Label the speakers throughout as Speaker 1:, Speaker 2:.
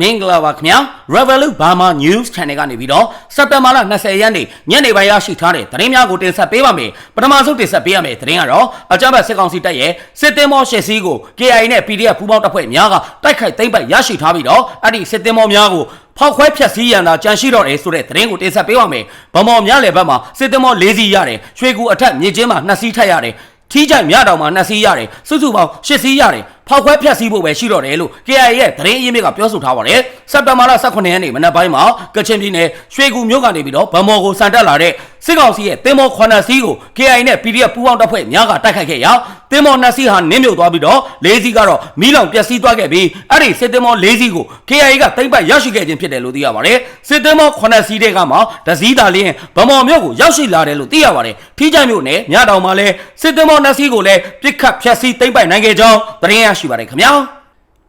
Speaker 1: မင်္ဂလာပါခင်ဗျာ Revolut Burma News Channel ကနေပြီးတော့စက်တင်ဘာလ20ရက်နေ့ညနေပိုင်းရရှိထားတဲ့သတင်းများကိုတင်ဆက်ပေးပါမယ်ပထမဆုံးတင်ဆက်ပေးရမယ့်သတင်းကတော့အကြမ်းဖက်စစ်ကောင်စီတပ်ရဲ့စစ်တင်မောရှစ်စီးကို KI နဲ့ PDF ပူးပေါင်းတပ်ဖွဲ့များကတိုက်ခိုက်သိမ်းပိုက်ရရှိထားပြီးတော့အဲ့ဒီစစ်တင်မောများကိုဖောက်ခွဲဖျက်ဆီးရန်သာကြံရှိတော့တယ်ဆိုတဲ့သတင်းကိုတင်ဆက်ပေးပါမယ်ဗမော်များလည်းဘက်မှာစစ်တင်မော၄စီးရတယ်ရွှေကူအထက်မြေကျင်းမှာ2စီးထပ်ရတယ်ထီးကြိုင်မြတောင်မှာ2စီးရတယ်စုစုပေါင်း8စီးရတယ်ဖောက်ခွဲဖျက်ဆီးဖို့ပဲရှိတော့တယ်လို့ KIA ရဲ့သတင်းအရင်းမြစ်ကပြောဆိုထားပါတယ်စက်တဘာလ18ရက်နေ့မနက်ပိုင်းမှာကချင်ပြည်နယ်ရွှေကူမြို့ကနေပြီးတော့ဗမော်ကိုစံတက်လာတဲ့စစ်ကောင်စီရဲ့တင်မောခွန်နစီးကို KIA နဲ့ PDF ပူးပေါင်းတပ်ဖွဲ့များကတိုက်ခိုက်ခဲ့ရာတင်မောနှစ်စီးဟာနင်းမြုပ်သွားပြီးတော့လေးစီးကတော့မီးလောင်ပျက်စီးသွားခဲ့ပြီးအဲ့ဒီစစ်တင်မောလေးစီးကို KIA ကတိမ့်ပတ်ရရှိခဲ့ခြင်းဖြစ်တယ်လို့သိရပါတယ်စစ်တင်မောခွန်နစီးတဲ့ကမှဒဇီးတာလင်းဗမော်မြို့ကိုရောက်ရှိလာတယ်လို့သိရပါတယ်ထီးကြိုင်မြို့နယ်မြတောင်မှာလည်းစစ်တင်မောနှစ်စီးကိုလည်းပြစ်ခတ်ဖျက်ဆီးတိမ့်ပိုက်နိုင်ခဲ့ကြောင်းသတင်းရရှိပါတယ်ခင်ဗျာ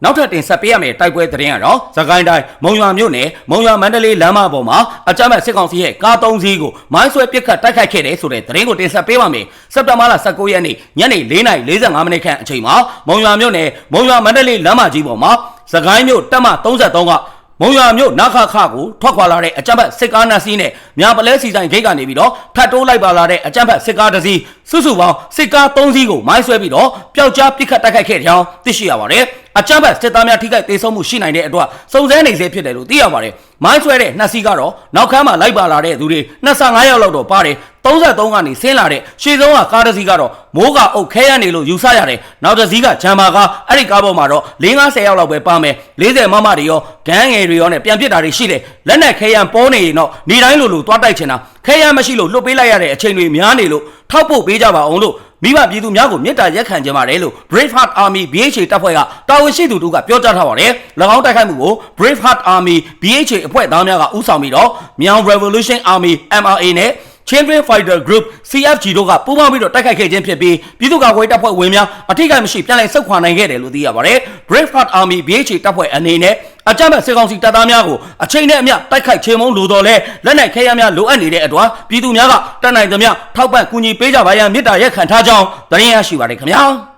Speaker 1: နောက်ထပ်တင်ဆက်ပေးရမယ့်တိုက်ပွဲသတင်းကတော့သခိုင်းတိုင်းမုံရွာမြို့နယ်မုံရွာမန္တလေးလမ်းမပေါ်မှာအကြမ်းဖက်စစ်ကောင်စီရဲ့ကား၃စီးကိုမိုင်းဆွဲပစ်ခတ်တိုက်ခိုက်ခဲ့တဲ့ဆိုတဲ့သတင်းကိုတင်ဆက်ပေးပါမယ်။စက်တင်ဘာလ19ရက်နေ့ညနေ4:45မိနစ်ခန့်အချိန်မှာမုံရွာမြို့နယ်မုံရွာမန္တလေးလမ်းမကြီးပေါ်မှာသခိုင်းမြို့တပ်မ33က မုံရွာမြို့နခခကိုထွက်ခွာလာတဲ့အကြမ်းဖက်စစ်ကားနှစ်စီးနဲ့မြပလဲစီဆိုင်ဂိတ်ကနေပြီးတော့ထပ်တိုးလိုက်ပါလာတဲ့အကြမ်းဖက်စစ်ကားတစ်စီးစုစုပေါင်းစစ်ကား၃စီးကိုမိုင်းဆွဲပြီးတော့ပျောက်ကြားပစ်ခတ်တိုက်ခိုက်ခဲ့ကြောင်းသိရှိရပါတယ်။ အကြမ်းဖက်စစ်သားများထိခိုက်ဒေဆုံးမှုရှိနိုင်တဲ့အတွက်စုံစမ်းနေစေဖြစ်တယ်လို့သိရပါတယ်။မိုင်းဆွဲတဲ့နှစ်စီးကတော့နောက်ခန်းမှာလိုက်ပါလာတဲ့သူတွေ25ယောက်လောက်တော့ပါတယ်။33ကနေဆင်းလာတဲ့ရှေ့ဆုံးကကားတစ်စီးကတော့မိုးကအုပ်ခဲရနေလို့ယူဆရတယ်။နောက်တစ်စီးကဂျမ်ဘာကအဲ့ဒီကားပေါ်မှာတော့50ယောက်လောက်ပဲပါမယ်။40မမတွေရောဂန်းငယ်တွေရောနဲ့ပြန်ပစ်တာတွေရှိတယ်။လက်နက်ခဲရန်ပေါ်နေရင်တော့နေတိုင်းလိုလိုသွားတိုက်ချင်တာခဲရန်မရှိလို့လွတ်ပေးလိုက်ရတဲ့အချိန်တွေများနေလို့ထောက်ပို့ပေးကြပါအောင်လို့ မိဘပြည်သူများကိုမေတ္တာရက်ခံကြပါတယ်လို့ Braveheart Army BHA တပ်ဖွဲ့ကတာဝန်ရှိသူတို့ကပြောကြားထားပါတယ်။၎င်းတိုက်ခိုက်မှုကို Braveheart Army BHA အဖွဲ့သားများကဦးဆောင်ပြီးတော့မြောင် Revolution Army MRA နဲ့ Children Fighter Group CFG တို့ကပူးပေါင်းပြီးတော့တိုက်ခိုက်ခဲ့ခြင်းဖြစ်ပြီးပြည်သူ့ကာကွယ်တပ်ဖွဲ့ဝင်များအထိကိမရှိပြန်လည်ဆုတ်ခွာနိုင်ခဲ့တယ်လို့သိရပါတယ်။ Braveheart Army BHA တပ်ဖွဲ့အနေနဲ့အကြမ်းဖက်စစ်ကောင်စီတပ်သားများကိုအချိန်နဲ့အမျှတိုက်ခိုက်ချေမှုန်းလိုတော်လဲလက်နက်ခဲယမ်းများလိုအပ်နေတဲ့အတွက်ပြည်သူများကတတ်နိုင်သမျှထောက်ပံ့ကူညီပေးကြပါရန်မေတ္တာရက်ခံထားကြောင်းသတင်းရရှိပါတယ်ခင်ဗျာ။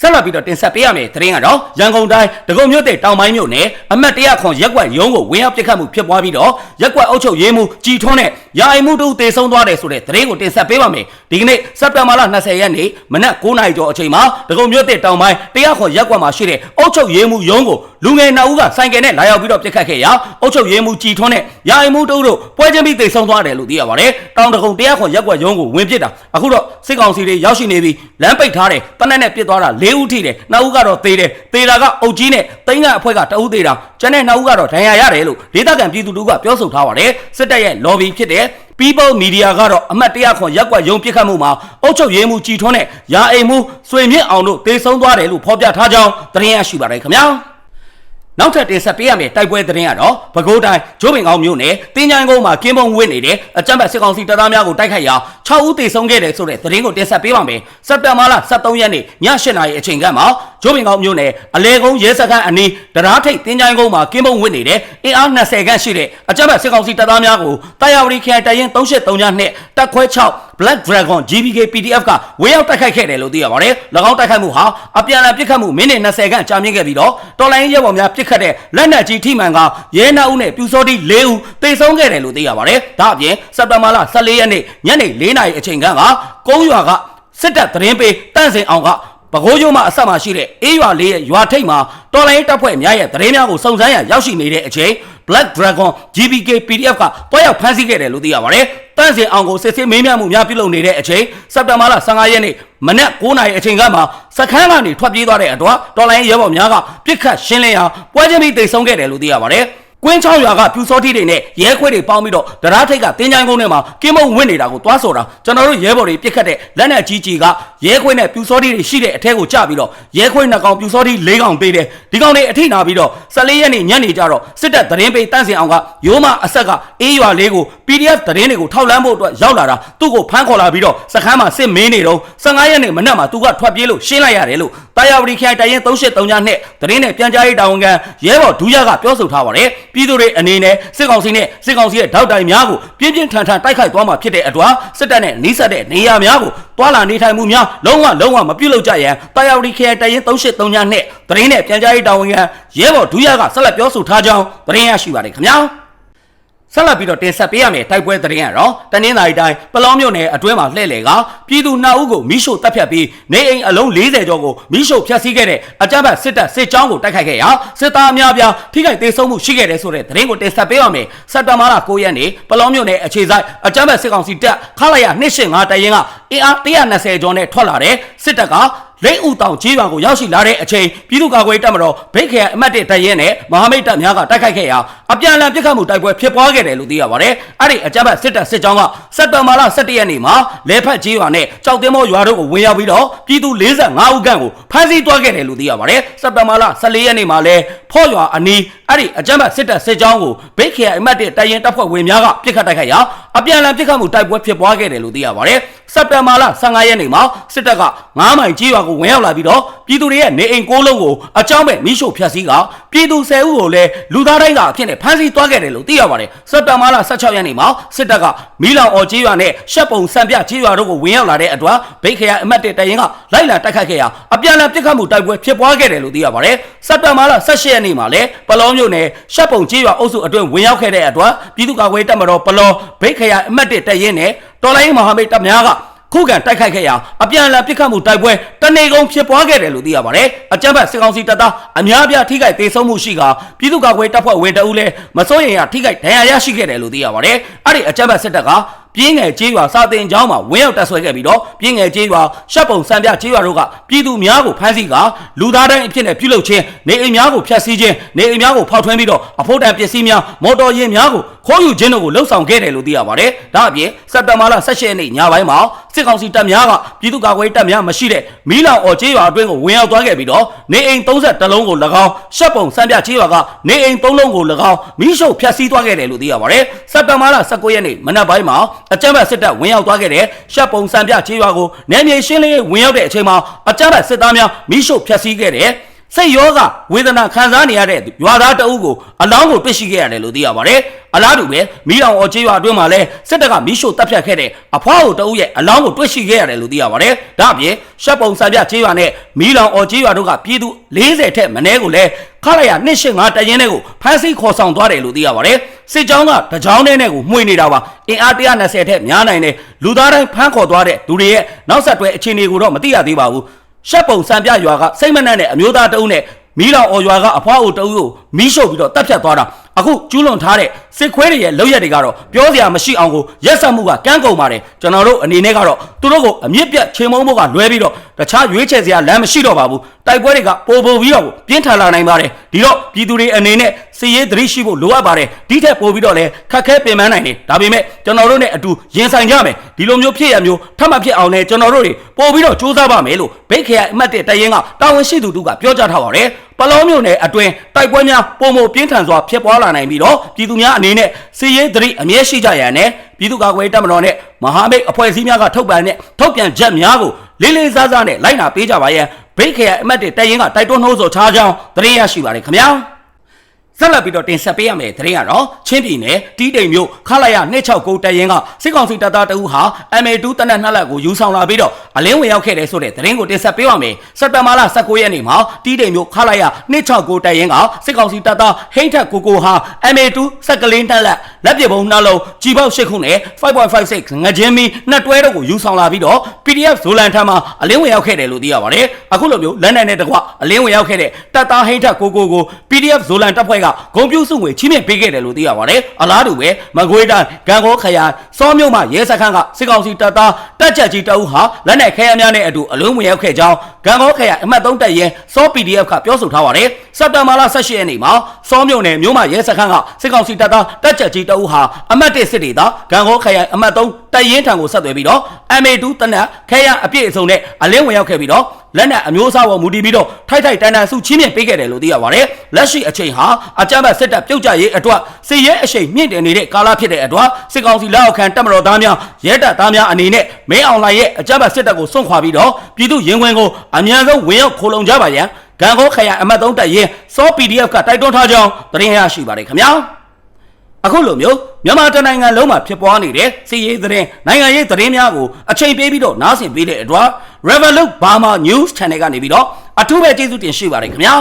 Speaker 1: ဆက်လက်ပြီးတော့တင်ဆက်ပေးရမယ့်သတင်းကတော့ရန်ကုန်တိုင်းဒဂုံမြို့တဲ့တောင်ပိုင်းမြို့နယ်အမတ်တရခွန်ရက်ကွက်ရုံးကိုဝင်ရောက်ပစ်ခတ်မှုဖြစ်ပွားပြီးတော့ရက်ကွက်အုပ်ချုပ်ရေးမှူးကြည်ထွန်းနဲ့ရာအိမ်မှုတို့တေဆုံးသွားတယ်ဆိုတဲ့သတင်းကိုတင်ဆက်ပေးပါမယ်ဒီကနေ့စက်တင်ဘာလ20ရက်နေ့မနက်9:00နာရီကျော်အချိန်မှာဒဂုံမြို့တဲ့တောင်ပိုင်းတရခွန်ရက်ကွက်မှာရှိတဲ့အုပ်ချုပ်ရေးမှူးရုံးကိုလူငယ်နှစ်ဦးကဆိုင်ကယ်နဲ့လာရောက်ပြီးတော့ပစ်ခတ်ခဲ့ရာအုပ်ချုပ်ရေးမှူးကြည်ထွန်းနဲ့ရာအိမ်မှုတို့တို့ပွဲချင်းပြီးတေဆုံးသွားတယ်လို့သိရပါတယ်တောင်ဒဂုံတရခွန်ရက်ကွက်ရုံးကိုဝင်ပစ်တာအခုတော့စစ်ကောင်စီတွေရောက်ရှိနေပြီးလမ်းပိတ်ထားတယ်တနက်နဲ့ပစ်သွားတာ၄ဦးထိတယ်နှစ်ဦးကတော့သေတယ်သေတာကအုပ်ကြီးနဲ့တိန်းကအဖွဲ့ကတအုပ်သေးတာကျန်တဲ့နှစ်ဦးကတော့ဒဏ်ရာရတယ်လို့ဒေသခံပြည်သူတို့ကပြောဆိုထားပါတယ်စစ်တပ်ရဲ့ lobby ဖြစ်တဲ့ People Media ကတော့အမတ်တရခွန်ရက်ကွက်ရုံပြစ်ခတ်မှုမှာအုပ်ချုပ်ရေးမှူးကြည်ထွန်းနဲ့ရာအိမ်မှူးဆွေမြင့်အောင်တို့တေဆုံးသွားတယ်လို့ဖော်ပြထားကြောင်းသတင်းရရှိပါတယ်ခင်ဗျာ နောက်ထပ်တင်ဆက်ပေးရမယ့်တိုက်ပွဲသတင်းကတော့ပဲခူးတိုင်းဂျိုးပင်ကောင်းမြို့နယ်တင်းချိုင်းကုန်းမှာကင်းပုံဝင်းနေတဲ့အကြမ်းဖက်စစ်ကောင်စီတပ်သားများကိုတိုက်ခိုက်ရာ6ဦးသေဆုံးခဲ့တယ်ဆိုတဲ့သတင်းကိုတင်ဆက်ပေးပါမယ်။စက်တင်ဘာလ23ရက်နေ့ည8:00နာရီအချိန်ကမှဂျိုးပင်ကောင်းမြို့နယ်အလဲကုန်းရဲစခန်းအနီးတရားထိပ်တင်းချိုင်းကုန်းမှာကင်းပုံဝင်းနေတဲ့အင်အား20ခန့်ရှိတဲ့အကြမ်းဖက်စစ်ကောင်စီတပ်သားများကိုတာယာဝတီခရိုင်တရင်383ညနဲ့တပ်ခွဲ6 Black Dragon GBK PDF ကဝေရောက်တိုက်ခိုက်ခဲ့တယ်လို့သိရပါတယ်။၎င်းတိုက်ခိုက်မှုဟာအပြန်အလှန်ပစ်ခတ်မှုမိနစ်20ခန့်ကြာမြင့်ခဲ့ပြီးတော့တော်လိုင်းရဲဘော်များပစ်ခတ်တဲ့လက်နက်ကြီးထိမှန်ကရဲနာဦးနဲ့ပြူစောတိ၄ဦးသေဆုံးခဲ့တယ်လို့သိရပါတယ်။ဒါအပြင်စက်တဘာလ14ရက်နေ့ညနေ4နာရီအချိန်ခန့်ကကုန်းရွာကစစ်တပ်သတင်းပေးတန့်စင်အောင်က ပဲခူးကျိုးမှာအဆက်မှာရှိတဲ့အေးရွာလေးရဲ့ရွာထိပ်မှာတော်လိုင်းတပ်ဖွဲ့များရဲ့သတင်းများကိုစုံစမ်းရရောက်ရှိနေတဲ့အချိန် Black Dragon GBK PDF ကတွားရောက်ဖမ်းဆီးခဲ့တယ်လို့သိရပါတယ်။တန့်စင်အောင်ကိုစစ်ဆေးမေးမြန်းမှုများပြုလုပ်နေတဲ့အချိန်စက်တင်ဘာလ15ရက်နေ့မနက်9:00နာရီအချိန်ကမှစခန်းကနေထွက်ပြေးသွားတဲ့အတွက်တော်လိုင်းရဲဘော်များကပြစ်ခတ်ရှင်းလင်းရာပွဲချင်းပြီးတိတ်ဆုံးခဲ့တယ်လို့သိရပါတယ်။ ကွင်းချောင်းရွာကပြူစောတိတွေနဲ့ရဲခွေတွေပေါင်းပြီးတော့တရားထိတ်ကတင်းချိုင်းကုန်းထဲမှာကင်းမုံဝင်နေတာကိုတွားဆိုတာကျွန်တော်တို့ရဲဘော်တွေပြစ်ခတ်တဲ့လက်နက်ကြီးကြီးကရဲခွေနဲ့ပြူစောတိတွေရှိတဲ့အထက်ကိုကျပြီးတော့ရဲခွေနှစ်ကောင်ပြူစောတိလေးကောင်ပေးတယ်ဒီကောင်တွေအထိနာပြီးတော့14ရက်နေ့ညနေကျတော့စစ်တပ်သတင်းပေးတန့်စင်အောင်ကရိုးမအဆက်ကအေးရွာလေးကို PDF သတင်းတွေကိုထောက်လန်းဖို့အတွက်ရောက်လာတာသူ့ကိုဖမ်းခေါ်လာပြီးတော့စခန်းမှာစစ်မင်းနေတော့15ရက်နေ့မနက်မှာသူကထွက်ပြေးလို့ရှင်းလိုက်ရတယ်လို့တာယာဝတီခိုင်တိုင်ရင်383ညနဲ့သတင်းနဲ့ပြန်ကြားရေးတာဝန်ခံရဲဘော်ဒူးရကပြောဆိုထားပါတယ်ပြည်သူတွေအနေနဲ့စစ်ကောင်စီနဲ့စစ်ကောင်စီရဲ့ထောက်တိုင်များကိုပြင်းပြင်းထန်ထန်တိုက်ခိုက်သွားမှာဖြစ်တဲ့အတွက်စစ်တပ်နဲ့နှိစက်တဲ့နေရာများကိုတွာလာနေထိုင်မှုများလုံးဝလုံးဝမပြုတ်လို့ကြရန်တာယာဝတီခရိုင်တရင်3839နဲ့သတင်းနဲ့ပြန်ကြားရေးတာဝန်ခံရဲဘော်ဒူးရကဆက်လက်ပြောဆိုထားကြောင်းသတင်းရရှိပါတယ်ခင်ဗျာ ဆက်လက်ပြီးတော့တင်ဆက်ပေးရမယ်တိုက်ပွဲသတင်းကတော့တနင်္သာရီတိုင်းပလောမြို့နယ်အတွင်းမှာလှည့်လေကပြည်သူနှစ်ဦးကိုမိရှို့တပ်ဖြတ်ပြီးနေအိမ်အလုံး40ကျော်ကိုမိရှို့ဖျက်ဆီးခဲ့တဲ့အကြမ်းဖက်စစ်တပ်စစ်ကြောင်းကိုတိုက်ခိုက်ခဲ့ရာစစ်သားအများအပြားထိခိုက်ဒေဆုံးမှုရှိခဲ့တယ်ဆိုတဲ့သတင်းကိုတင်ဆက်ပေးရမယ်စက်တဘာလ9ရက်နေ့ပလောမြို့နယ်အခြေဆိုင်အကြမ်းဖက်စစ်ကောင်စီတပ်ခလာရ285တရင်ကအင်အား120ကျော်နဲ့ထွက်လာတဲ့စစ်တပ်ကလိမ့်ဥတောင်ကြီးရွာကိုရောက်ရှိလာတဲ့အချိန်ပြည်သူ့ကာကွယ်တပ်မတော်ဗိတ်ခရိုင်အမတ်တစ်တရဲနဲ့မဟာမိတ်တပ်များကတိုက်ခိုက်ခဲ့ရာအပြန်အလှန်ပစ်ခတ်မှုတိုက်ပွဲဖြစ်ပွားခဲ့တယ်လို့သိရပါတယ်။အဲ့ဒီအကြမ်းဖက်စစ်တပ်စစ်ကြောင်းကစက်တင်ဘာလ17ရက်နေ့မှာလဲဖက်ကြီးရွာနဲ့ကြောက်တင်မောရွာတို့ကိုဝင်ရောက်ပြီးတော့ပြည်သူ45ဦးခန့်ကိုဖမ်းဆီးသွားခဲ့တယ်လို့သိရပါတယ်။စက်တင်ဘာလ14ရက်နေ့မှာလဲဖော့ရွာအနီးအဲ့ဒီအကြမ်းဖက်စစ်တပ်စစ်ကြောင်းကိုဗိတ်ခရိုင်အမတ်တစ်တရဲတပ်ဖွဲ့ဝင်များကပစ်ခတ်တိုက်ခိုက်ရာ အပြန်အလှန်ပစ်ခတ်မှုတိုက်ပွဲဖြစ်ပွားခဲ့တယ်လို့သိရပါတယ်။စက်တင်ဘာလ15ရက်နေ့မှာစစ်တပ်က9မိုင်ကြီးရွာကိုဝင်ရောက်လာပြီးတော့ပြည်သူတွေရဲ့နေအိမ်ကိုလုံးကိုအကြောင်းမဲ့မိရှို့ဖျက်ဆီးကပြည်သူ10ဦးကိုလည်းလူသားတိုင်းကအဖြစ်နဲ့ဖမ်းဆီးသွားခဲ့တယ်လို့သိရပါတယ်စက်တင်ဘာလ16ရက်နေ့မှာစစ်တပ်ကမီးလောင်အော်ကြီးရွာနဲ့ရှက်ပုံစံပြကြီးရွာတို့ကိုဝင်ရောက်လာတဲ့အတွက်ဗိတ်ခရိုင်အမတ်တဲ့တရင်ကလိုက်လံတိုက်ခတ်ခဲ့ရာအပြန်အလှန်ပစ်ခတ်မှုတိုက်ပွဲဖြစ်ပွားခဲ့တယ်လို့သိရပါတယ်စက်တင်ဘာလ18ရက်နေ့မှာလည်းပလောမျိုးနယ်ရှက်ပုံကြီးရွာအုပ်စုအတွင်းဝင်ရောက်ခဲ့တဲ့အတွက်ပြည်သူ့ကာကွယ်တပ်မတော်ပလောဗိတ်ခရိုင်အမတ်တဲ့တရင်နဲ့တော်လိုင်းမဟာမိတ်တပ်များကခုခံတိုက်ခိုက်ခဲ့ရာအပြန်အလှန်ပစ်ခတ်မှုတိုက်ပွဲတနေကုန်ဖြစ်ပွားခဲ့တယ်လို့သိရပါတယ်။အကြမ်းဖက်စစ်ကောင်စီတပ်သားအများအပြားထိခိုက်ဒေဆုံးမှုရှိကပြည်သူ့ကာကွယ်တပ်ဖွဲ့ဝင်တအူးလည်းမစိုးရိမ်ရထိခိုက်ဒဏ်ရာရရှိခဲ့တယ်လို့သိရပါတယ်။အဲ့ဒီအကြမ်းဖက်စစ်တပ်ကပြင်းငယ်ကျေးရွာစာတင်ကျောင်းမှာဝင်းရောက်တက်ဆွဲခဲ့ပြီးတော့ပြင်းငယ်ကျေးရွာရှက်ပုံစံပြကျေးရွာတို့ကပြည်သူများကိုဖမ်းဆီးကလူသားတိုင်းအဖြစ်နဲ့ပြုလုပ်ခြင်းနေအိမ်များကိုဖျက်ဆီးခြင်းနေအိမ်များကိုဖောက်ထွင်းပြီးတော့အဖို့တန်ပစ္စည်းများမော်တော်ယာဉ်များကို ခိုးယူခြင်းတို့ကိုလှုပ်ဆောင်ခဲ့တယ်လို့သိရပါတယ်။ဒါအပြင်စက်တဘာလ18ရက်နေ့ညပိုင်းမှာစစ်ကောင်စီတပ်များကပြည်သူ့ကာကွယ်တပ်များမရှိတဲ့မီးလောင်အော်ကျေးရွာအတွင်းကိုဝင်ရောက်သွားခဲ့ပြီးတော့နေအိမ်30လုံးကို၎င်းရှက်ပုံစံပြကျေးရွာကနေအိမ်3လုံးကို၎င်းမီးရှို့ဖျက်ဆီးသွားခဲ့တယ်လို့သိရပါတယ်။စက်တဘာလ19ရက်နေ့မနက်ပိုင်းမှာအကြမ်းဖက်စစ်တပ်ဝင်ရောက်သွားခဲ့တဲ့ရှက်ပုံစံပြကျေးရွာကိုနယ်မြေရှင်းလင်းရေးဝင်ရောက်တဲ့အချိန်မှာအကြမ်းဖက်စစ်သားများမီးရှို့ဖျက်ဆီးခဲ့တဲ့ စိတ်ရောဂါဝေဒနာခံစားနေရတဲ့ရွာသားတအုပ်ကိုအလောင်းကိုတွေ့ရှိခဲ့ရတယ်လို့သိရပါတယ်။အလားတူပဲမီးအောင်အော်ကျေးရွာအတွင်းမှာလည်းစစ်တပ်ကမီးရှို့တပ်ဖြတ်ခဲ့တဲ့အဖွားကိုတအုပ်ရဲ့အလောင်းကိုတွေ့ရှိခဲ့ရတယ်လို့သိရပါတယ်။ဒါအပြင်ရှက်ပုံစံပြကျေးရွာနဲ့မီးလောင်အော်ကျေးရွာတို့ကပြည်သူ40ထက်မနည်းကိုလည်းခရရ285တရင်တဲ့ကိုဖမ်းဆီးခေါ်ဆောင်သွားတယ်လို့သိရပါတယ်။စစ်ကြောင်းကတကြောင်းနဲ့ကိုမှွေနေတာပါ။အင်အား120ထက်များနိုင်တဲ့လူသားတိုင်းဖမ်းခေါ်သွားတဲ့လူတွေရဲ့နောက်ဆက်တွဲအခြေအနေကိုတော့မသိရသေးပါဘူး။ ရှက်ပုံစံပြရွာကစိတ်မနှံ့တဲ့အမျိုးသားတအုပ်နဲ့မီးလောင်အော်ရွာကအဖွားအိုတအုပ်ကိုမီးရှို့ပြီးတော့တပ်ဖြတ်သွားတာအခုကျူးလွန်ထားတဲ့စစ်ခွဲတွေရဲ့လောက်ရက်တွေကတော့ပြောစရာမရှိအောင်ကိုရက်ဆက်မှုကကန်းကုန်ပါတယ်ကျွန်တော်တို့အနေနဲ့ကတော့သူတို့ကိုအမြင့်ပြတ်ချိန်မုံဖို့ကလွဲပြီးတော့တခြားရွေးချယ်စရာလမ်းမရှိတော့ပါဘူးတိုက်ပွဲတွေကပိုပိုပြီးတော့ပြင်းထန်လာနိုင်ပါတယ်ဒီတော့ပြည်သူတွေအနေနဲ့စီရေးသတိရှိဖို့လိုအပ်ပါတယ်ဒီထက်ပိုပြီးတော့လည်းခက်ခဲပင်ပန်းနိုင်တယ်ဒါပေမဲ့ကျွန်တော်တို့နဲ့အတူရင်ဆိုင်ကြမယ်ဒီလိုမျိုးဖြစ်ရမျိုးထပ်မဖြစ်အောင်လည်းကျွန်တော်တို့တွေပိုပြီးတော့စူးစမ်းပါမယ်လို့ဘိတ်ခရိုင်အမှတ်1တရင်ကတာဝန်ရှိသူတို့ကပြောကြားထားပါတယ်ပလောမျိုးနယ်အတွင်းတိုက်ပွဲများပုံမပြင်းထန်စွာဖြစ်ပွားလာနိုင်ပြီးတော့ပြည်သူများအနေနဲ့စီရေးသတိအမြဲရှိကြရန်နဲ့ပြည်သူ့ကာကွယ်တပ်မတော်နဲ့မဟာမိတ်အဖွဲ့အစည်းများကထုတ်ပြန်တဲ့ထုတ်ပြန်ချက်များကိုလေးလေးစားစားနဲ့လိုက်နာပေးကြပါရန်ဘိတ်ခရိုင်အမှတ်1တရင်ကတိုက်တွန်းနှိုးဆော်ထားကြောင်းသတင်းရရှိပါတယ်ခင်ဗျာ ဆက်လက်ပြီးတော့တင်ဆက်ပေးရမယ်သတင်းကတော့ချင်းပြည်နယ်တီးတိမ်မြို့ခလာရ269တရင်ကစစ်ကောင်စီတပ်သားတအူးဟာ MA2 တနက်နှစ်လက်ကိုယူဆောင်လာပြီးတော့အလင်းဝင်ရောက်ခဲ့တယ်ဆိုတဲ့သတင်းကိုတင်ဆက်ပေးပါမယ်စက်တဘာလ19ရက်နေ့မှာတီးတိမ်မြို့ခလာရ269တရင်ကစစ်ကောင်စီတပ်သားဟိန်းထက်ကိုကိုဟာ MA2 စက်ကလေးနှစ်လက်လက်ပစ်ပုံနှလုံးကြီးပေါက်၈ခုနဲ့5.56ငကြင်းမီနှစ်တွဲတို့ကိုယူဆောင်လာပြီးတော့ PDF ဇိုလန်ထမ်းမှာအလင်းဝင်ရောက်ခဲ့တယ်လို့သိရပါတယ်အခုလိုမျိုးလက်နက်နဲ့တကွအလင်းဝင်ရောက်ခဲ့တဲ့တပ်သားဟိန်းထက်ကိုကိုကို PDF ဇိုလန်တပ်ဖွဲ့ကဂုံပြူစုငွေချင်းမြင့်ပေးခဲ့တယ်လို့သိရပါတယ်အလားတူပဲမကွေးတိုင်းဂံကောခရိုင်စောမြို့မှာရဲစခန်းကစစ်ကောင်စီတပ်သားတပ်ချက်ကြီးတအုပ်ဟာလက်နက်ခဲယမ်းများနဲ့အတူအလုံးဝင်ရောက်ခဲ့ကြောင်းဂံကောခရိုင်အမှတ်3တပ်ရဲစော PDF ကပြောဆိုထားပါတယ်စက်တဘာလ18ရက်နေ့မှာစောမြို့နယ်မြို့မှာရဲစခန်းကစစ်ကောင်စီတပ်သားတပ်ချက်ကြီးတအုပ်ဟာအမှတ်1စစ်ဒေသဂံကောခရိုင်အမှတ်3တပ်ရင်းထံကိုဆက်သွယ်ပြီးတော့ MA2 တနက်ခဲယမ်းအပြည့်အစုံနဲ့အလင်းဝင်ရောက်ခဲ့ပြီးတော့လက်နက်အမျိုးအစားပေါ်မူတည်ပြီးတော့ထိုက်ထိုက်တန်တန်စုချင်းမြင့်ပေးခဲ့တယ်လို့သိရပါတယ်လက်ရှိအချိန်ဟာအကြမ်းဖက်စစ်တပ်ပြုတ်ကြရေးအတွက်စစ်ရဲအရှိန်မြင့်တင်နေတဲ့ကာလဖြစ်တဲ့အတွက်စစ်ကောင်စီလက်အောက်ခံတပ်မတော်သားများရဲတပ်သားများအနေနဲ့မင်းအောင်လှိုင်ရဲ့အကြမ်းဖက်စစ်တပ်ကိုစွန့်ခွာပြီးတော့ပြည်သူရင်ဝင်ကိုအမြန်ဆုံးဝင်ရောက်ခိုလုံကြပါရန်ဂန်ခိုးခရိုင်အမတ်3တပ်ရင်းစော PDF ကတိုက်တွန်းထားကြောင်းသတင်းရရှိပါတယ်ခင်ဗျာအခုလိုမျိုးမြန်မာတိုင်းနိုင်ငံလုံးမှာဖြစ်ပွားနေတဲ့စီးရေးသတင်းနိုင်ငံရေးသတင်းများကိုအချိန်ပေးပြီးတော့နားဆင်ပေးတဲ့အတွက် Revolut Burma News Channel ကနေပြီးတော့အထူးပဲကျေးဇူးတင်ရှိပါတယ်ခင်ဗျာ